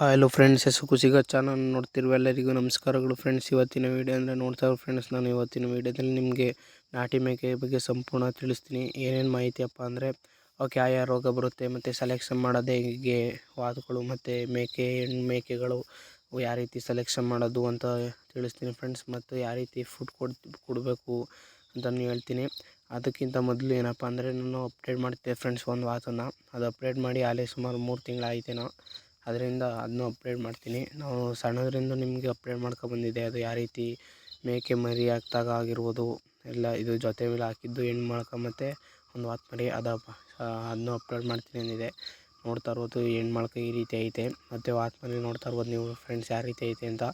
Hello friends ಹೆಸರು ಕುಸಿಗ channel ನೋಡ್ತಿರುವ ಎಲ್ಲರಿಗೂ ನಮಸ್ಕಾರಗಳು ಫ್ರೆಂಡ್ಸ್ ಇವತ್ತಿನ ವೀಡಿಯೋ ಅಂದರೆ ನೋಡ್ತಾ ಇರೋ ಫ್ರೆಂಡ್ಸ್ ನಾನು ಇವತ್ತಿನ ವೀಡಿಯೋದಲ್ಲಿ ನಿಮಗೆ ನಾಟಿ ಮೇಕೆ ಬಗ್ಗೆ ಸಂಪೂರ್ಣ ತಿಳಿಸ್ತೀನಿ. ಏನೇನು ಮಾಹಿತಿ ಅಪ್ಪ ಅಂದರೆ ಯಾವ ಯಾವ ರೋಗ ಬರುತ್ತೆ, ಮತ್ತು ಸೆಲೆಕ್ಷನ್ ಮಾಡೋದು ಹೇಗೆ ವಾದಗಳು, ಮತ್ತು ಮೇಕೆ ಹೆಣ್ಣು ಮೇಕೆಗಳು ಯಾವ ರೀತಿ ಸೆಲೆಕ್ಷನ್ ಮಾಡೋದು ಅಂತ ತಿಳಿಸ್ತೀನಿ ಫ್ರೆಂಡ್ಸ್ ಮತ್ತು ಯಾವ ರೀತಿ ಫುಡ್ ಕೊಡ್, ಕೊಡಬೇಕು ಅಂತಲೂ ಹೇಳ್ತೀನಿ. ಅದಕ್ಕಿಂತ ಮೊದಲು ಏನಪ್ಪ ಅಂದರೆ, ನಾನು ಅಪ್ಡೇಟ್ ಮಾಡ್ತಿದ್ದೆ ಫ್ರೆಂಡ್ಸ್ ಒಂದು ವಾತನ ಅದು ಅಪ್ಡೇಟ್ ಮಾಡಿ, ಆಲೇ ಸುಮಾರು ಮೂರು ತಿಂಗಳಾಯ್ತೇನೋ. ಅದರಿಂದ ಅದನ್ನೂ ಅಪ್ಡೇಟ್ ಮಾಡ್ತೀನಿ. ನಾವು ಸಣ್ಣದರಿಂದ ನಿಮಗೆ ಅಪ್ಡೇಟ್ ಮಾಡ್ಕೊಬಂದಿದ್ದೆ ಅದು ಯಾವ ರೀತಿ ಮೇಕೆ ಮರಿ ಹಾಕ್ದಾಗ ಆಗಿರ್ಬೋದು, ಎಲ್ಲ ಇದು ಜೊತೆ ಮೇಲೆ ಹಾಕಿದ್ದು ಹೆಣ್ಣು ಮೊಳ್ಕೆ ಮತ್ತು ಒಂದು ವಾತ್ ಮಾಡಿ ಅದು ಅದನ್ನೂ ಅಪ್ಲೋಡ್ ಮಾಡ್ತೀನಿ ಅಂದಿದೆ. ನೋಡ್ತಾ ಇರ್ಬೋದು ಹೆಣ್ಣು ಮೊಳ್ಕೆ ಈ ರೀತಿ ಐತೆ. ಮತ್ತು ವಾತ್ ಮಾಡಿ ನೋಡ್ತಾ ಇರ್ಬೋದು ನೀವು ಫ್ರೆಂಡ್ಸ್ ಯಾವ ರೀತಿ ಐತೆ ಅಂತ.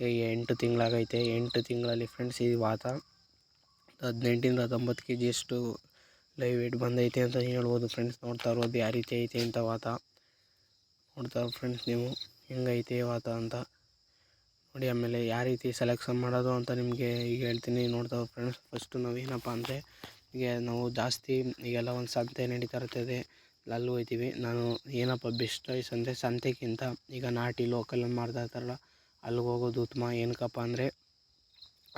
ಈಗ ಎಂಟು ತಿಂಗಳಾಗೈತೆ. ಎಂಟು ತಿಂಗಳಲ್ಲಿ ಫ್ರೆಂಡ್ಸ್ ಈ ವಾತ ಹದಿನೆಂಟರಿಂದ ಹತ್ತೊಂಬತ್ತು ಕೆ ಜಿಯಷ್ಟು ಲೈವ್ ವೇಟ್ ಬಂದೈತೆ ಅಂತ ಹೇಳ್ಬೋದು ಫ್ರೆಂಡ್ಸ್ ನೋಡ್ತಾ ಇರ್ಬೋದು ಯಾವ ರೀತಿ ಐತೆ ಅಂತ ವಾತ. ನೋಡ್ತಾ ಫ್ರೆಂಡ್ಸ್ ನೀವು, ಹೆಂಗೈತೆ ವಾತ ಅಂತ. ನೋಡಿ, ಆಮೇಲೆ ಯಾವ ರೀತಿ ಸೆಲೆಕ್ಷನ್ ಮಾಡೋದು ಅಂತ ನಿಮಗೆ ಈಗ ಹೇಳ್ತೀನಿ. ನೋಡ್ತಾ ಫ್ರೆಂಡ್ಸ್ ಫಸ್ಟು ನಾವು ಏನಪ್ಪ ಅಂದರೆ, ಈಗ ನಾವು ಜಾಸ್ತಿ ಈಗೆಲ್ಲ ಒಂದು ಸಂತೆ ನಡೀತಾ ಇರ್ತದೆ. ಅಲ್ಲಿ ಹೋಗ್ತೀವಿ ನಾನು ಏನಪ್ಪ ಬೆಸ್ಟ್ ಚಾಯ್ಸ್ ಅಂದರೆ ಸಂತೆಗಿಂತ ಈಗ ನಾಟಿ ಲೋಕಲ್ ಮಾಡ್ತಾ ಇರ್ತಾರಲ್ಲ, ಅಲ್ಲಿಗೆ ಹೋಗೋದು ಉತ್ತಮ. ಏನಕ್ಕಪ್ಪ ಅಂದರೆ,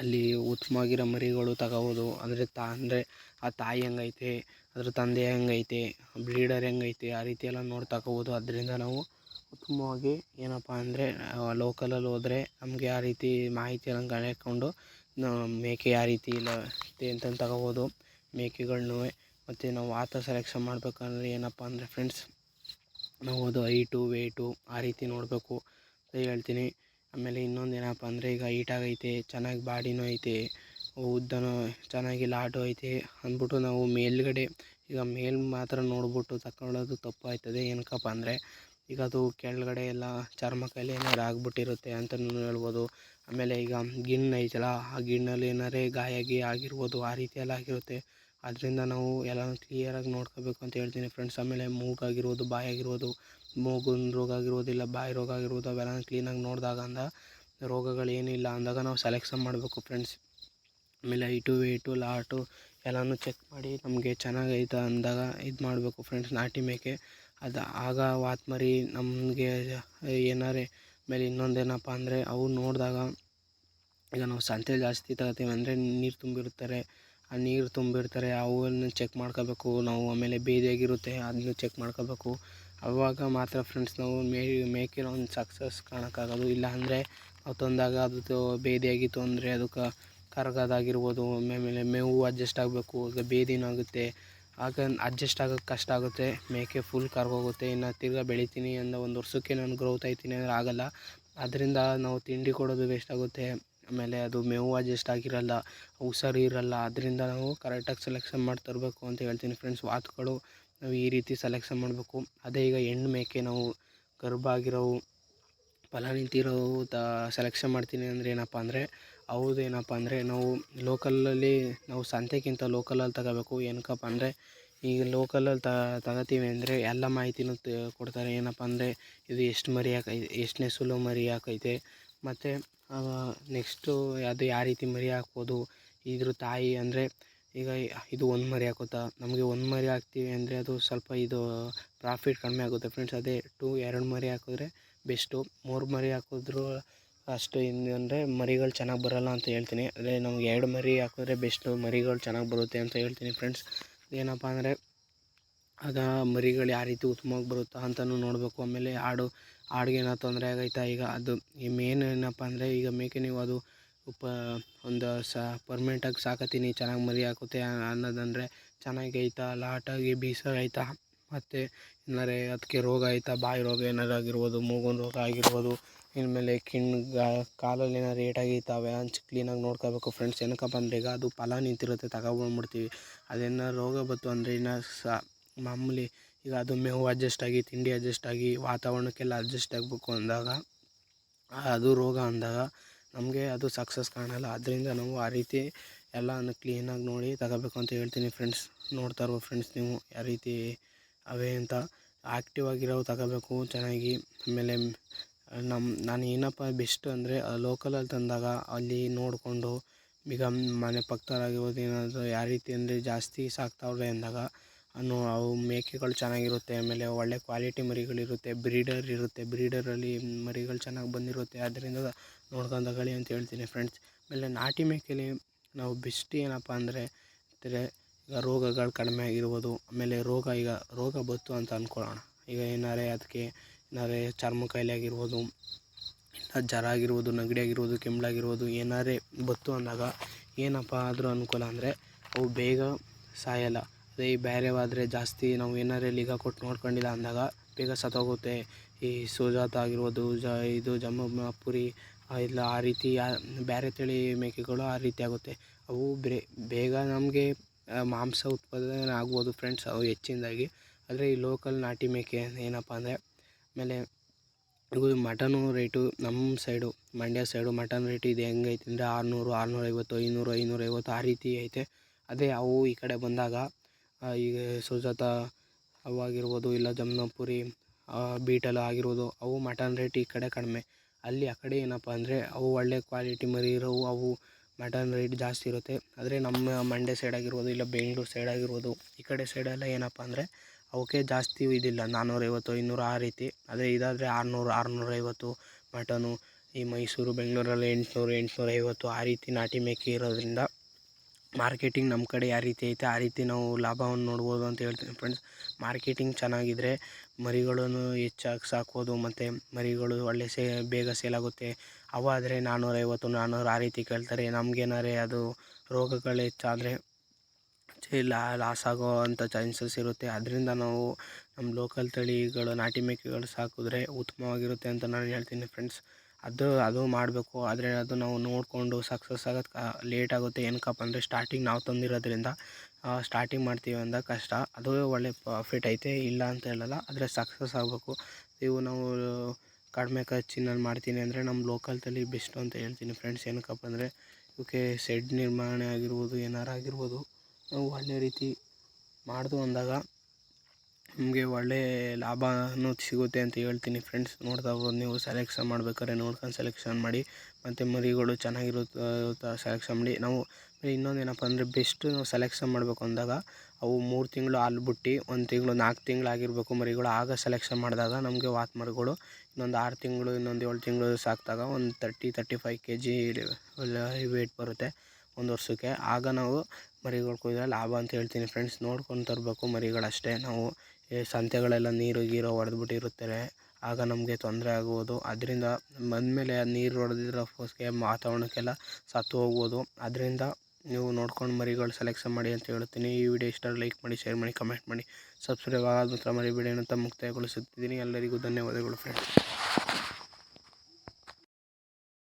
ಅಲ್ಲಿ ಉತ್ತಮವಾಗಿರೋ ಮರಿಗಳು ತಗೋಬೋದು. ಅಂದರೆ ತಾ, ಅಂದರೆ ಆ ತಾಯಿ ಹೆಂಗೈತೆ ಅದ್ರ ತಂದೆ ಹೆಂಗೈತೆ ಬ್ರೀಡರ್ ಹೆಂಗೈತೆ ಆ ರೀತಿ ಎಲ್ಲ ನೋಡಿ ಅದರಿಂದ ನಾವು ಉತ್ತಮವಾಗಿ ಏನಪ್ಪ ಅಂದರೆ ಲೋಕಲಲ್ಲಿ ಹೋದರೆ ನಮಗೆ ಆ ರೀತಿ ಮಾಹಿತಿಯನ್ನು ಕಲೆಕೊಂಡು ಮೇಕೆ ಯಾವ ರೀತಿ ಇಲ್ಲ ಅಂತಂದು ತಗೋಬೋದು. ಮೇಕೆಗಳ್ನೂ ಮತ್ತು ನಾವು ಆತ ಸೆಲೆಕ್ಷನ್ ಮಾಡಬೇಕಂದ್ರೆ ಏನಪ್ಪ ಅಂದರೆ ಫ್ರೆಂಡ್ಸ್ ನಾವು ಅದು ಹೈಟು ವೇಟು ಆ ರೀತಿ ನೋಡಬೇಕು ಅಂತ ಹೇಳ್ತೀನಿ. ಆಮೇಲೆ ಇನ್ನೊಂದು ಏನಪ್ಪ ಅಂದರೆ ಈಗ ಹೈಟಾಗೈತೆ ಚೆನ್ನಾಗಿ ಬಾಡಿನೂ ಐತೆ. ಉದ್ದನೂ ಚೆನ್ನಾಗಿಲ್ಲ, ಆಟೋ ಐತೆ ಅಂದ್ಬಿಟ್ಟು ನಾವು ಮೇಲುಗಡೆ ಈಗ ಮೇಲೆ ಮಾತ್ರ ನೋಡ್ಬಿಟ್ಟು ತಗೊಳ್ಳೋದು ತಪ್ಪಾಯ್ತದೆ. ಏನಕಪ್ಪ ಅಂದರೆ ಈಗ ಅದು ಕೆಳಗಡೆ ಎಲ್ಲ ಚರ್ಮ ಕೈಲಿ ಏನಾರು ಆಗಿಬಿಟ್ಟಿರುತ್ತೆ ಅಂತಲೂ ಹೇಳ್ಬೋದು. ಆಮೇಲೆ ಈಗ ಗಿಣ್ಣು ಐತಲ್ಲ, ಆ ಗಿಣ್ಣಲ್ಲಿ ಏನಾರೇ ಗಾಯ ಗೀಯ ಆಗಿರ್ಬೋದು, ಆ ರೀತಿ ಎಲ್ಲ ಆಗಿರುತ್ತೆ. ಅದರಿಂದ ನಾವು ಎಲ್ಲನೂ ಕ್ಲಿಯರಾಗಿ ನೋಡ್ಕೋಬೇಕು ಅಂತ ಹೇಳ್ತೀನಿ ಫ್ರೆಂಡ್ಸ್ ಆಮೇಲೆ ಮೂಗಾಗಿರ್ಬೋದು ಬಾಯಾಗಿರ್ಬೋದು ಮೂಗಿನ ರೋಗ ಆಗಿರ್ಬೋದು ಇಲ್ಲ ಬಾಯಿ ರೋಗ ಆಗಿರ್ಬೋದು, ಅವೆಲ್ಲ ಕ್ಲೀನಾಗಿ ನೋಡಿದಾಗ ಅಂದ ರೋಗಗಳೇನಿಲ್ಲ ಅಂದಾಗ ನಾವು ಸೆಲೆಕ್ಷನ್ ಮಾಡಬೇಕು ಫ್ರೆಂಡ್ಸ್ ಆಮೇಲೆ ಹೈಟು ವೇಟು, ಲಾಟು ಎಲ್ಲನೂ ಚೆಕ್ ಮಾಡಿ ನಮಗೆ ಚೆನ್ನಾಗೈತೆ ಅಂದಾಗ ಇದು ಮಾಡಬೇಕು ಫ್ರೆಂಡ್ಸ್ ನಾಟಿ ಮೇಕೆ. ಅದು ಆಗ ವಾತ್ಮರಿ ನಮಗೆ ಏನಾರೆ ಆಮೇಲೆ ಇನ್ನೊಂದೇನಪ್ಪ ಅಂದರೆ ಅವು ನೋಡಿದಾಗ ಈಗ ನಾವು ಸಂತೆ ಜಾಸ್ತಿ ತಗೋತೀವಿ ಅಂದರೆ ನೀರು ತುಂಬಿರ್ತಾರೆ ಆ ನೀರು ತುಂಬಿರ್ತಾರೆ ಅವನ್ನು ಚೆಕ್ ಮಾಡ್ಕೋಬೇಕು ನಾವು ಆಮೇಲೆ ಬೇದಿಯಾಗಿರುತ್ತೆ ಅದನ್ನು ಚೆಕ್ ಮಾಡ್ಕೋಬೇಕು. ಅವಾಗ ಮಾತ್ರ ಫ್ರೆಂಡ್ಸ್ ನಾವು ಮೇ ಮೇಕೆ ಒಂದು ಸಕ್ಸಸ್ ಕಾಣೋಕ್ಕಾಗೋದು ಇಲ್ಲ ಅಂದರೆ ನಾವು ತಂದಾಗ ಅದು ಬೇದಿಯಾಗಿತ್ತು ಅಂದರೆ ಅದಕ್ಕೆ ಕರಗೋದಾಗಿರ್ಬೋದು ಆಮೇಲೆ ಮೇವು ಅಡ್ಜಸ್ಟ್ ಆಗಬೇಕು, ಈಗ ಬೇದಿನೂ ಆಗುತ್ತೆ ಆಗ ಅಡ್ಜಸ್ಟ್ ಆಗೋಕ್ಕೆ ಕಷ್ಟ ಆಗುತ್ತೆ, ಮೇಕೆ ಫುಲ್ ಕರ್ಗೋಗುತ್ತೆ, ಇನ್ನು ತಿರ್ಗಾ ಬೆಳಿತೀನಿ ಅನ್ನೋ ಒಂದು ವರ್ಷಕ್ಕೆ ನಾನು ಗ್ರೋತ್ ಆಯ್ತೀನಿ ಅಂದರೆ ಆಗೋಲ್ಲ. ಅದರಿಂದ ನಾವು ತಿಂಡಿ ಕೊಡೋದು ವೇಸ್ಟ್ ಆಗುತ್ತೆ, ಆಮೇಲೆ ಅದು ಮೇವು ಅಡ್ಜಸ್ಟ್ ಆಗಿರಲ್ಲ ಹುಷಾರು ಇರಲ್ಲ ಅದರಿಂದ ನಾವು ಕರೆಕ್ಟಾಗಿ ಸೆಲೆಕ್ಷನ್ ಮಾಡಿ ತರಬೇಕು ಅಂತ ಹೇಳ್ತೀನಿ ಫ್ರೆಂಡ್ಸ್ ವಾತುಗಳು ನಾವು ಈ ರೀತಿ ಸೆಲೆಕ್ಷನ್ ಮಾಡಬೇಕು. ಅದೇ ಈಗ ಹೆಣ್ಣು ಮೇಕೆ ನಾವು ಗರ್ಭ ಆಗಿರೋವು ಫಲ ನಿಂತಿರೋವು ತ ಸೆಲೆಕ್ಷನ್ ಮಾಡ್ತೀನಿ ಅಂದರೆ ಏನಪ್ಪ ಅಂದರೆ ಹೌದು ಏನಪ್ಪ ಅಂದರೆ ನಾವು ಲೋಕಲಲ್ಲಿ ನಾವು ಸಂತೆಗಿಂತ ಲೋಕಲಲ್ಲಿ ತಗೋಬೇಕು. ಏನಕ್ಕಪ್ಪ ಅಂದರೆ ಈಗ ಲೋಕಲಲ್ಲಿ ತಗೋತೀವಿ ಅಂದರೆ ಎಲ್ಲ ಮಾಹಿತಿನೂ ಕೊಡ್ತಾರೆ. ಏನಪ್ಪ ಅಂದರೆ ಇದು ಎಷ್ಟು ಮರಿ ಹಾಕೈತೆ ಎಷ್ಟನೇ ಸುಲು ಮರಿ ಹಾಕೈತೆ. ಮತ್ತು ನೆಕ್ಸ್ಟು ಅದು ಯಾವ ರೀತಿ ಮರಿ ಹಾಕ್ಬೋದು. ಇದ್ರ ತಾಯಿ ಅಂದರೆ ಈಗ ಇದು ಒಂದು ಮರಿ ಹಾಕುತ್ತಾ? ನಮಗೆ ಒಂದು ಮರಿ ಹಾಕ್ತೀವಿ ಅಂದರೆ ಅದು ಸ್ವಲ್ಪ ಇದು ಪ್ರಾಫಿಟ್ ಕಡಿಮೆ ಆಗುತ್ತೆ. ಫ್ರೆಂಡ್ಸ್ ಅದೇ ಟು ಎರಡು ಮರಿ ಹಾಕಿದ್ರೆ ಬೆಸ್ಟು ಮೂರು ಮರಿ ಹಾಕಿದ್ರು ಅಷ್ಟು ಇನ್ನು ಅಂದರೆ ಮರಿಗಳು ಚೆನ್ನಾಗಿ ಬರೋಲ್ಲ ಅಂತ ಹೇಳ್ತೀನಿ. ಅದೇ ನಮ್ಗೆ ಎರಡು ಮರಿ ಹಾಕಿದ್ರೆ ಬೆಸ್ಟು ಮರಿಗಳು ಚೆನ್ನಾಗಿ ಬರುತ್ತೆ ಅಂತ ಹೇಳ್ತೀನಿ ಫ್ರೆಂಡ್ಸ್ ಏನಪ್ಪ ಅಂದರೆ ಆಗ ಮರಿಗಳು ಯಾವ ರೀತಿ ಉತ್ತಮವಾಗಿ ಬರುತ್ತಾ ಅಂತಲೂ ನೋಡಬೇಕು. ಆಮೇಲೆ ಆಡು, ಆಡಿಗೆ ಏನೋ ತೊಂದರೆ ಆಗೈತಾ ಈಗ? ಅದು ಈ ಮೇನ್ ಏನಪ್ಪ ಅಂದರೆ ಈಗ ಮೇಕೆ ನೀವು ಅದು ಉಪ, ಒಂದು ಸ ಪರ್ಮನೆಂಟಾಗಿ ಸಾಕತ್ತೀನಿ, ಚೆನ್ನಾಗಿ ಮರಿ ಹಾಕುತ್ತೆ ಅನ್ನೋದಂದರೆ ಚೆನ್ನಾಗಿ ಐತಾ ಲಾಟಾಗಿ ಬೀಸಾಗೈತಾ? ಮತ್ತು ಏನಾರೆ ಅದಕ್ಕೆ ರೋಗ ಐತಾ ಬಾಯಿ ರೋಗ ಏನಾರು ಆಗಿರ್ಬೋದು, ಮೂಗಿನ ರೋಗ ಆಗಿರ್ಬೋದು ಇನ್ಮೇಲೆ ಕಿಣ್ಣು ಕಾಲಲ್ಲಿ ಏನಾರು ಏಟಾಗೈತವೆ ಹಂಚು ಕ್ಲೀನಾಗಿ ನೋಡ್ಕೋಬೇಕು ಫ್ರೆಂಡ್ಸ್ ಏನಕ್ಕಪ್ಪ ಅಂದರೆ ಈಗ ಅದು ಫಲ ನಿಂತಿರುತ್ತೆ, ತಗೊಬಂದ್ಬಿಡ್ತೀವಿ. ಅದೇನೋ ರೋಗ ಬಂತು ಅಂದರೆ ಇನ್ನು ಸಹ ಮಾಮೂಲಿ ಈಗ ಅದು ಮೇವು ಅಡ್ಜಸ್ಟ್ ಆಗಿ, ತಿಂಡಿ ಅಡ್ಜಸ್ಟ್ ಆಗಿ, ವಾತಾವರಣಕ್ಕೆಲ್ಲ ಅಡ್ಜಸ್ಟ್ ಆಗಬೇಕು ಅಂದಾಗ, ಅದು ರೋಗ ಅಂದಾಗ ನಮಗೆ ಅದು ಸಕ್ಸಸ್ ಕಾಣಲ್ಲ. ಅದರಿಂದ ನಾವು ಆ ರೀತಿ ಎಲ್ಲನೂ ಕ್ಲೀನಾಗಿ ನೋಡಿ ತಗೋಬೇಕು ಅಂತ ಹೇಳ್ತೀನಿ ಫ್ರೆಂಡ್ಸ್ ನೋಡ್ತಾ ಫ್ರೆಂಡ್ಸ್ ನೀವು ಯಾವ ರೀತಿ ಅವೇ ಅಂತ. ಆ್ಯಕ್ಟಿವ್ ಆಗಿರೋ ತಗೋಬೇಕು, ಚೆನ್ನಾಗಿ. ಆಮೇಲೆ ನಮ್ಮ ನಾನು ಏನಪ್ಪ ಬೆಸ್ಟ್ ಅಂದರೆ ಲೋಕಲಲ್ಲಿ ತಂದಾಗ ಅಲ್ಲಿ ನೋಡಿಕೊಂಡು ಈಗ ಮನೆ ಪಕ್ಕದವ್ರಾಗಿರ್ಬೋದು ಏನಾದರೂ ಯಾವ ರೀತಿ ಅಂದರೆ ಜಾಸ್ತಿ ಸಾಕ್ತಾವ್ರೆ ಅಂದಾಗ ಅನ್ನು ಅವು ಮೇಕೆಗಳು ಚೆನ್ನಾಗಿರುತ್ತೆ, ಆಮೇಲೆ ಒಳ್ಳೆ ಕ್ವಾಲಿಟಿ ಮರಿಗಳಿರುತ್ತೆ ಬ್ರೀಡರ್ ಇರುತ್ತೆ ಬ್ರೀಡರಲ್ಲಿ ಮರಿಗಳು ಚೆನ್ನಾಗಿ ಬಂದಿರುತ್ತೆ ಆದ್ದರಿಂದ ನೋಡ್ಕೊಂಡು ತಗೊಳ್ಳಿ ಅಂತ ಹೇಳ್ತೀನಿ ಫ್ರೆಂಡ್ಸ್ ಆಮೇಲೆ ನಾಟಿ ಮೇಕೆಲಿ ನಾವು ಬೆಸ್ಟ್ ಏನಪ್ಪ ಅಂದರೆ ಅಂದರೆ ಈಗ ರೋಗಗಳು ಕಡಿಮೆ ಆಗಿರ್ಬೋದು, ಆಮೇಲೆ ರೋಗ ಈಗ, ರೋಗ ಬಂತು ಅಂತ ಅಂದ್ಕೊಳ್ಳೋಣ ಈಗ ಏನಾರೇ ಅದಕ್ಕೆ ಏನಾರೇ ಚರ್ಮ ಕಾಯಿಲೆ ಆಗಿರ್ಬೋದು ಇಲ್ಲ ಜ್ವರ ಆಗಿರ್ಬೋದು, ನೆಗಡಿ ಆಗಿರ್ಬೋದು ಕೆಮ್ಮಳಾಗಿರ್ಬೋದು ಏನಾರೇ ಬತ್ತು ಅಂದಾಗ ಏನಪ್ಪ ಆದರೂ ಅನುಕೂಲ ಅಂದರೆ ಅವು ಬೇಗ ಸಾಯಲ್ಲ. ಅದೇ ಈ ಬೇರೆವಾದರೆ ಜಾಸ್ತಿ ನಾವು ಏನಾರೇ ಲಿಗ ಕೊಟ್ಟು ನೋಡ್ಕೊಂಡಿಲ್ಲ ಅಂದಾಗ ಬೇಗ ಸತ್ತೋಗುತ್ತೆ. ಈ ಸುಜಾತ ಆಗಿರ್ಬೋದು, ಜ ಇದು ಜಮ್ಮಪುರಿ ಇಲ್ಲ ಆ ರೀತಿ ಬೇರೆ ತಳಿ ಮೇಕೆಗಳು ಆ ರೀತಿ ಆಗುತ್ತೆ. ಅವು ಬೇಗ ನಮಗೆ ಮಾಂಸ ಉತ್ಪಾದನೆ ಆಗ್ಬೋದು ಫ್ರೆಂಡ್ಸ್ ಅವು ಹೆಚ್ಚಿನದಾಗಿ. ಆದರೆ ಈ ಲೋಕಲ್ ನಾಟಿ ಮೇಕೆ ಏನಪ್ಪ ಅಂದರೆ ಆಮೇಲೆ ಮಟನು ರೇಟು ನಮ್ಮ side, Mandya side mutton rate ಇದು ಹೆಂಗೈತೆ ಅಂದರೆ ಆರುನೂರು, ಆರುನೂರೈವತ್ತು, ಐನೂರು, ಐನೂರೈವತ್ತು ಆ ರೀತಿ ಐತೆ. ಅದೇ ಅವು ಈ ಕಡೆ ಬಂದಾಗ ಈಗ ಸುಜಾತ ಅವು ಆಗಿರ್ಬೋದು ಇಲ್ಲ ಜಮ್ನಾಪುರಿ ಬೀಟಲ್ ಆಗಿರ್ಬೋದು, ಅವು ಮಟನ್ ರೇಟ್ ಈ ಕಡೆ ಕಡಿಮೆ. ಅಲ್ಲಿ ಆ ಕಡೆ ಏನಪ್ಪ ಅಂದರೆ ಅವು ಒಳ್ಳೆ ಕ್ವಾಲಿಟಿ ಮರಿ ಇರೋವು, ಅವು ಮಟನ್ ರೇಟ್ ಜಾಸ್ತಿ ಇರುತ್ತೆ. ಆದರೆ ನಮ್ಮ ಮಂಡ್ಯ ಸೈಡ್ ಆಗಿರ್ಬೋದು ಇಲ್ಲ ಬೆಂಗ್ಳೂರು ಸೈಡ್ ಆಗಿರ್ಬೋದು, ಈ ಕಡೆ ಸೈಡೆಲ್ಲ ಏನಪ್ಪ ಅಂದರೆ ಅವಕ್ಕೆ ಜಾಸ್ತಿ ಇದಿಲ್ಲ. ನಾನ್ನೂರೈವತ್ತು ಐನೂರು ಆ ರೀತಿ. ಅದೇ ಇದಾದರೆ ಆರುನೂರು, ಆರುನೂರೈವತ್ತು ಮಟನು ಈ ಮೈಸೂರು, ಬೆಂಗಳೂರಲ್ಲಿ ಎಂಟುನೂರು, ಎಂಟುನೂರೈವತ್ತು ಆ ರೀತಿ ನಾಟಿ ಮೇಕೆ ಇರೋದರಿಂದ ಮಾರ್ಕೆಟಿಂಗ್ ನಮ್ಮ ಕಡೆ ಯಾವ ರೀತಿ ಐತೆ. ಆ ರೀತಿ ನಾವು ಲಾಭವನ್ನು ನೋಡ್ಬೋದು ಅಂತ ಹೇಳ್ತೀನಿ ಫ್ರೆಂಡ್ಸ್ ಮಾರ್ಕೆಟಿಂಗ್ ಚೆನ್ನಾಗಿದ್ದರೆ ಮರಿಗಳನ್ನು ಹೆಚ್ಚಾಗಿ ಸಾಕ್ಬೋದು. ಮತ್ತು ಮರಿಗಳು ಒಳ್ಳೆ ಸೇ, ಬೇಗ ಸೇಲಾಗುತ್ತೆ ಅವಾದರೆ ನಾನ್ನೂರೈವತ್ತು ನಾನ್ನೂರು ಆ ರೀತಿ ಕೇಳ್ತಾರೆ. ನಮಗೇನಾರೆ ಅದು ರೋಗಗಳು ಹೆಚ್ಚಾದರೆ ಇಲ್ಲ ಲಾಸ್ ಆಗೋವಂಥ ಚಾನ್ಸಸ್ ಇರುತ್ತೆ. ಅದರಿಂದ ನಾವು ನಮ್ಮ ಲೋಕಲ್ ತಳಿಗಳು ನಾಟಿ ಮೇಕೆಗಳು ಸಾಕಿದ್ರೆ ಉತ್ತಮವಾಗಿರುತ್ತೆ ಅಂತ ನಾನು ಹೇಳ್ತೀನಿ ಫ್ರೆಂಡ್ಸ್ ಅದು ಅದು ಮಾಡಬೇಕು. ಆದರೆ ಅದು ನಾವು ನೋಡಿಕೊಂಡು ಸಕ್ಸಸ್ ಆಗೋದು ಲೇಟ್ ಆಗುತ್ತೆ. ಏನಕ್ಕಪ್ಪ ಅಂದರೆ ಸ್ಟಾರ್ಟಿಂಗ್ ನಾವು ತಂದಿರೋದ್ರಿಂದ ಸ್ಟಾರ್ಟಿಂಗ್ ಮಾಡ್ತೀವಿ ಅಂದಾಗ ಕಷ್ಟ. ಅದು ಒಳ್ಳೆ ಪ್ರಾಫಿಟ್ ಐತೆ, ಇಲ್ಲ ಅಂತ ಹೇಳಲ್ಲ. ಆದರೆ ಸಕ್ಸಸ್ ಆಗಬೇಕು. ಇವು ನಾವು ಕಡಿಮೆ ಖರ್ಚಿನಲ್ಲಿ ಮಾಡ್ತೀನಿ ಅಂದರೆ ನಮ್ಮ ಲೋಕಲ್ ತಳಿ ಬೆಸ್ಟು ಅಂತ ಹೇಳ್ತೀನಿ ಫ್ರೆಂಡ್ಸ್ ಏನಕ್ಕಪ್ಪ ಅಂದರೆ ಇವಕ್ಕೆ ಸೆಡ್ ನಿರ್ಮಾಣ ಆಗಿರ್ಬೋದು, ಏನಾರು ಆಗಿರ್ಬೋದು. ನಾವು ಒಳ್ಳೆಯ ರೀತಿ ಮಾಡಿದ್ವು ಅಂದಾಗ ನಮಗೆ ಒಳ್ಳೆಯ ಲಾಭವೂ ಸಿಗುತ್ತೆ ಅಂತ ಹೇಳ್ತೀನಿ ಫ್ರೆಂಡ್ಸ್ ನೋಡ್ತಾ ಹೋಗೋದು ನೀವು ಸೆಲೆಕ್ಷನ್ ಮಾಡ್ಬೇಕಾದ್ರೆ ನೋಡ್ಕೊಂಡು ಸೆಲೆಕ್ಷನ್ ಮಾಡಿ, ಮತ್ತು ಮರಿಗಳು ಚೆನ್ನಾಗಿರೋ ಸೆಲೆಕ್ಷನ್ ಮಾಡಿ. ನಾವು ಇನ್ನೊಂದು ಏನಪ್ಪ ಅಂದರೆ ಬೆಸ್ಟು ನಾವು ಸೆಲೆಕ್ಷನ್ ಮಾಡಬೇಕು ಅಂದಾಗ, ಅವು ಮೂರು ತಿಂಗಳು ಹಾಲು ಒಂದು ತಿಂಗಳು ನಾಲ್ಕು ತಿಂಗಳು ಆಗಿರಬೇಕು ಮರಿಗಳು. ಆಗ ಸೆಲೆಕ್ಷನ್ ಮಾಡಿದಾಗ ನಮಗೆ ವಾತ್ ಮರಿಗಳು ಇನ್ನೊಂದು ಆರು ತಿಂಗಳು, ಇನ್ನೊಂದು ಏಳು ತಿಂಗಳು ಸಾಕಿದಾಗ ಒಂದು thirty thirty five K G weight ಬರುತ್ತೆ. ಒಂದು ವರ್ಷಕ್ಕೆ. ಆಗ ನಾವು ಮರಿಗಳು ಕೊಯ್ದರೆ ಲಾಭ ಅಂತ ಹೇಳ್ತೀನಿ ಫ್ರೆಂಡ್ಸ್ ನೋಡ್ಕೊಂಡು ತರಬೇಕು ಮರಿಗಳಷ್ಟೇ. ನಾವು ಈ ಸಂತೆಗಳೆಲ್ಲ ನೀರು, ಗೀರು ಹೊಡೆದ್ಬಿಟ್ಟಿರುತ್ತಾರೆ ಆಗ ನಮಗೆ ತೊಂದರೆ ಆಗ್ಬೋದು ಅದರಿಂದ ಬಂದಮೇಲೆ ನೀರು ಹೊಡೆದಿರೋ ಫೋರ್ಸ್ಗೆ ವಾತಾವರಣಕ್ಕೆಲ್ಲ ಸತ್ತು ಹೋಗ್ಬೋದು. ಅದರಿಂದ ನೀವು ನೋಡ್ಕೊಂಡು ಮರಿಗಳು ಸೆಲೆಕ್ಷನ್ ಮಾಡಿ ಅಂತ ಹೇಳ್ತೀನಿ ಈ ವಿಡಿಯೋ ಇಷ್ಟ ಲೈಕ್ ಮಾಡಿ ಶೇರ್ ಮಾಡಿ ಕಮೆಂಟ್ ಮಾಡಿ. ಸಬ್ಸ್ಕ್ರೈಬ್ ಆಗೋದು ಮಾತ್ರ ಮರಿಬೇಡಿ ಅಂತ ಮುಕ್ತಾಯಗೊಳಿಸುತ್ತಿದ್ದೀನಿ. ಎಲ್ಲರಿಗೂ ಧನ್ಯವಾದಗಳು ಫ್ರೆಂಡ್ಸ್